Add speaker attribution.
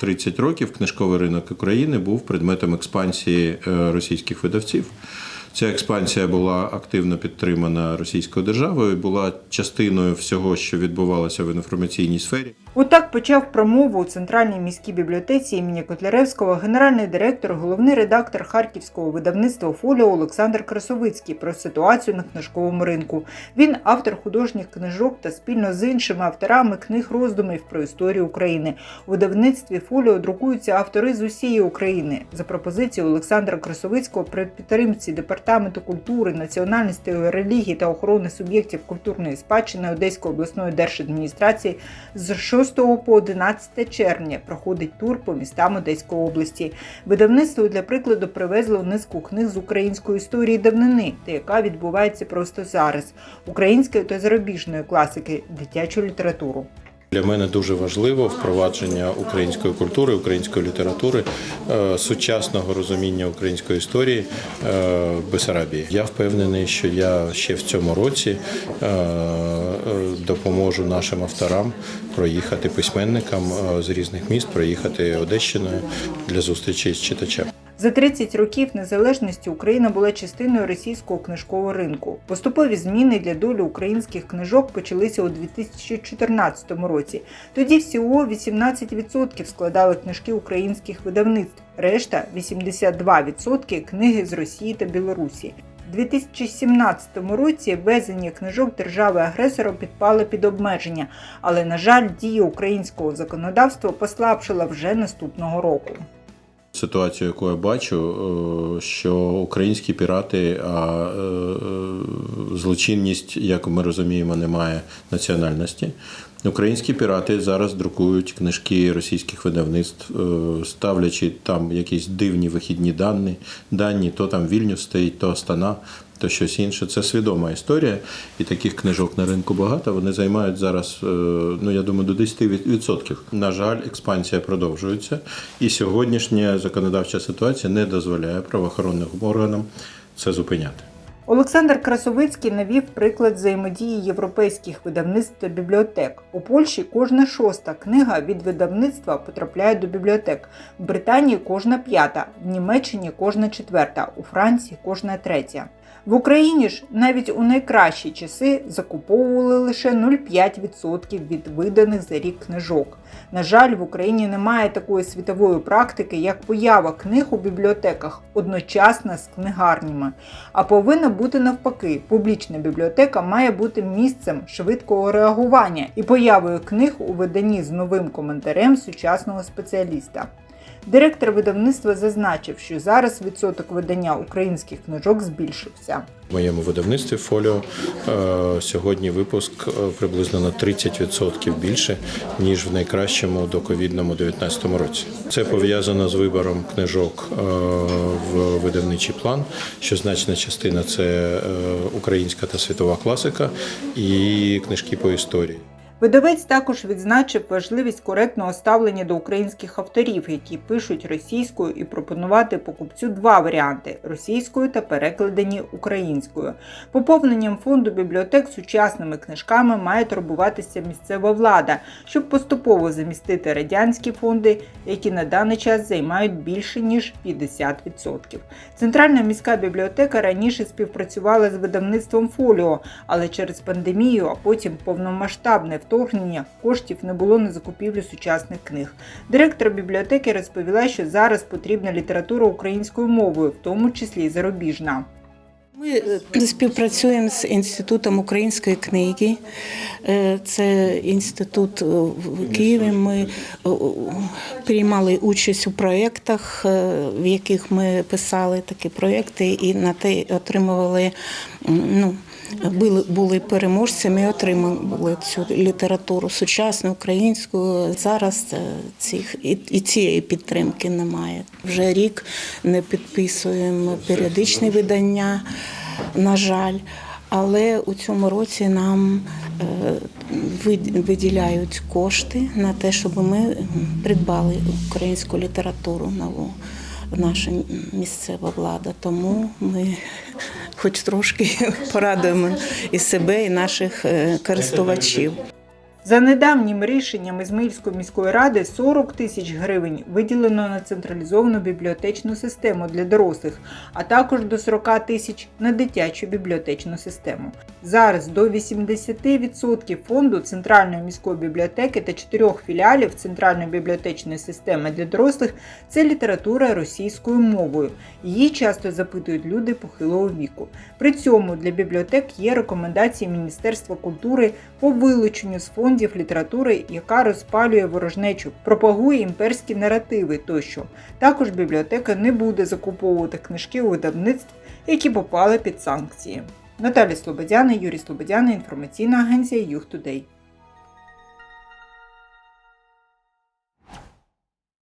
Speaker 1: 30 років книжковий ринок України був предметом експансії е, російських видавців. Ця експансія була активно підтримана Російською державою, була частиною всього, що відбувалося в інформаційній сфері.
Speaker 2: Отак почав промову у центральній міській бібліотеці імені Котляревського генеральний директор, головний редактор харківського видавництва Фоліо Олександр Красовицький про ситуацію на книжковому ринку. Він автор художніх книжок та спільно з іншими авторами книг роздумів про історію України. У видавництві Фоліо друкуються автори з усієї України. За пропозицією Олександра Красовицького при підтримці департаменту культури, національності, релігії та охорони суб'єктів культурної спадщини Одеської обласної держадміністрації з 6 по 11 червня проходить тур по містам Одеської області. Видавництво для прикладу привезло низку книг з української історії давнини, та яка відбувається просто зараз, української та зарубіжної класики, дитячу літературу.
Speaker 1: Для мене дуже важливо впровадження української культури, української літератури, е, сучасного розуміння української історії е, Бесарабії. Я впевнений, що я ще в цьому році е, допоможу нашим авторам проїхати письменникам з різних міст, проїхати Одещиною для зустрічі з читачем.
Speaker 2: За 30 років незалежності Україна була частиною російського книжкового ринку. Поступові зміни для долі українських книжок почалися у 2014 році. Тоді всього 18% складали книжки українських видавництв, решта 82% книги з Росії та Білорусі. У 2017 році ввезення книжок держави-агресора підпали під обмеження, але, на жаль, дія українського законодавства послабшила вже наступного року.
Speaker 1: Ситуацію, яку я бачу, е, що українські пірати, а е, е, злочинність, як ми розуміємо, не має національності. Українські пірати зараз друкують книжки російських видавництв, ставлячи там якісь дивні вихідні дані, дані то там Вільнюс стоїть, то Астана, то щось інше. Це свідома історія, і таких книжок на ринку багато. Вони займають зараз, е, ну я думаю, до 10%. На жаль, експансія продовжується, і сьогоднішня законодавча ситуація не дозволяє правоохоронним органам це зупиняти.
Speaker 2: Олександр Красовицький навів приклад взаємодії європейських видавництв та бібліотек. У Польщі кожна шоста книга від видавництва потрапляє до бібліотек. В Британії кожна п'ята, в Німеччині кожна четверта, у Франції кожна третя. В Україні ж навіть у найкращі часи закуповували лише 0,5% від виданих за рік книжок. На жаль, в Україні немає такої світової практики, як поява книг у бібліотеках одночасно з книгарнями. А повинна бути навпаки. Публічна бібліотека має бути місцем швидкого реагування і появою книг у виданні з новим коментарем сучасного спеціаліста. Директор видавництва зазначив, що зараз відсоток видання українських книжок збільшився.
Speaker 1: В моєму видавництві фоліо е, сьогодні випуск е, приблизно на 30% більше ніж в найкращому доковідному 19 році. Це пов'язано з вибором книжок е, в видавничий план. Що значна частина це українська та світова класика і книжки по історії.
Speaker 2: Видавець також відзначив важливість коректного ставлення до українських авторів, які пишуть російською, і пропонувати покупцю два варіанти російською та перекладені українською. Поповненням фонду бібліотек сучасними книжками має турбуватися місцева влада, щоб поступово замістити радянські фонди, які на даний час займають більше ніж 50%. Центральна міська бібліотека раніше співпрацювала з видавництвом Фоліо, але через пандемію, а потім повномасштабне вторгнення коштів не було на закупівлю сучасних книг. Директор бібліотеки розповіла, що зараз потрібна література українською мовою, в тому числі зарубіжна.
Speaker 3: Ми е, співпрацюємо з інститутом української книги. Е, Це інститут е, в Києві. Ми приймали участь у проєктах, в яких ми писали такі проєкти, і на те отримували. Ну, були, були переможцями, і отримали цю літературу сучасну українську. Зараз е, цих і, і цієї підтримки немає. Вже рік не підписуємо періодичні видання, на жаль. Але у цьому році нам е, виділяють кошти на те, щоб ми придбали українську літературу нову. Наша місцева влада, тому ми хоч трошки порадуємо і себе, і наших е, користувачів.
Speaker 2: За недавнім рішенням Ізмаїльської міської ради 40 тисяч гривень виділено на централізовану бібліотечну систему для дорослих, а також до 40 тисяч на дитячу бібліотечну систему. Зараз до 80% фонду Центральної міської бібліотеки та чотирьох філіалів Центральної бібліотечної системи для дорослих це література російською мовою. Її часто запитують люди похилого віку. При цьому для бібліотек є рекомендації Міністерства культури по вилученню з фондів літератури, яка розпалює ворожнечу, пропагує імперські наративи тощо. Також бібліотека не буде закуповувати книжки у видавництв, які попали під санкції. Наталя Слободяна, Юрій Слободяна, інформаційна агенція Юг Тудей.